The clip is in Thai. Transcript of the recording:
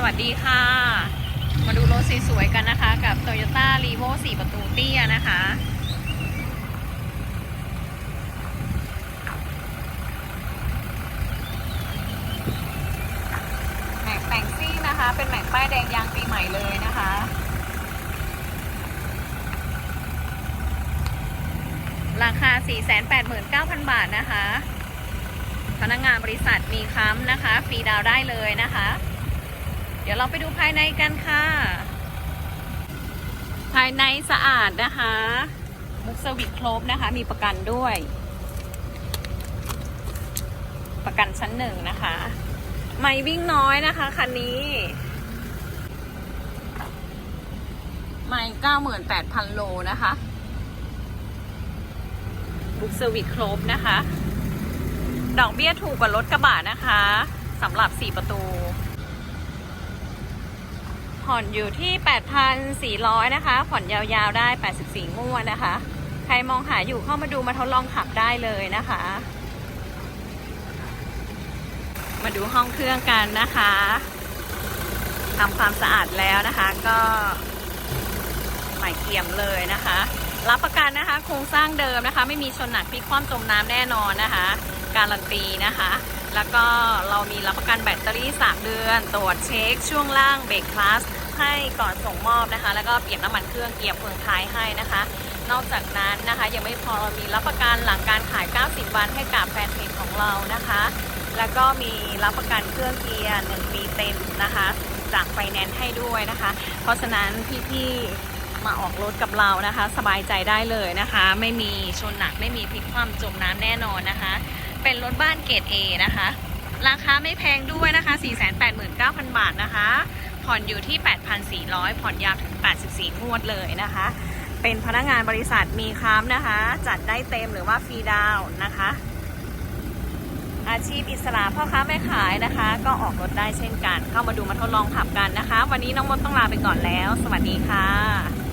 สวัสดีค่ะ มาดูรถสวยๆกันนะคะ กับ Toyota r e v o 4 ประตูเตี้ยนะคะ แม็กแต่งซิ่งนะคะ เป็นแม็กป้ายแดงยางปีใหม่เลยนะคะราคา 489,000 บาทนะคะ พนักงานบริษัทมีค้ำนะคะ ฟรีดาวได้เลยนะคะ ดี๋ยวเราไปดูภายในกันค่ะ ภายในสะอาดนะคะมุกสวิตครบนะคะ มีประกันด้วย ประกันชั้นหนึ่งนะคะ ไม่วิ่งน้อยนะคะคันนี้ ไม่เก้าหมื่นแปดพันโลนะคะบุ๊กเซอร์วิสครบนะคะ ดอกเบี้ยถูกกว่ารถกระบะนะคะสำหรับ 4 ประตู ผ่อนอยู่ที่ 8,400 นะคะ ผ่อนยาวๆได้ 84 งวดนะคะ ใครมองหาอยู่เข้ามาดูมาทดลองขับได้เลยนะคะ มาดูห้องเครื่องกันนะคะทำความสะอาดแล้วนะคะก็ใหม่เกี่ยมเลยนะคะ รับประกันนะคะ โครงสร้างเดิมนะคะ ไม่มีชนหนักพลิกคว่ำจมน้ำแน่นอนนะคะ การันตีนะคะ แล้วก็เรามีรับประกันแบตเตอรี่ 3 เดือน ตรวจเช็คช่วงล่างเบรกคลาส ให้ก่อนส่งมอบนะคะ แล้วก็เปลี่ยนน้ำมันเครื่องเกียร์เฟืองท้ายให้นะคะ นอกจากนั้นนะคะยังไม่พอเรามีรับประกันหลังการขาย 90 วันให้กับแฟนเพจของเรานะคะ แล้วก็มีรับประกันเครื่องเกียร์1ปีเต็มนะคะ จากไฟแนนซ์ให้ด้วยนะคะ เพราะฉะนั้นพี่ๆมาออกรถกับเรานะคะ สบายใจได้เลยนะคะ ไม่มีชนหนักไม่มีพลิกคว่ำจมน้ำแน่นอนนะคะ เป็นรถบ้านเกรด A นะคะราคาไม่แพงด้วยนะคะ 489,000 บาทนะคะ ผ่อนอยู่ที่ 8,400 ผ่อนยาวถึง 84 งวดเลยนะคะ เป็นพนักงานบริษัทมีค้ำนะคะ จัดได้เต็มหรือว่าฟรีดาวน์นะคะ อาชีพอิสระพ่อค้าแม่ขายนะคะ ก็ออกรถได้เช่นกัน เข้ามาดูมาทดลองขับกันนะคะ วันนี้น้องมดต้องลาไปก่อนแล้ว สวัสดีค่ะ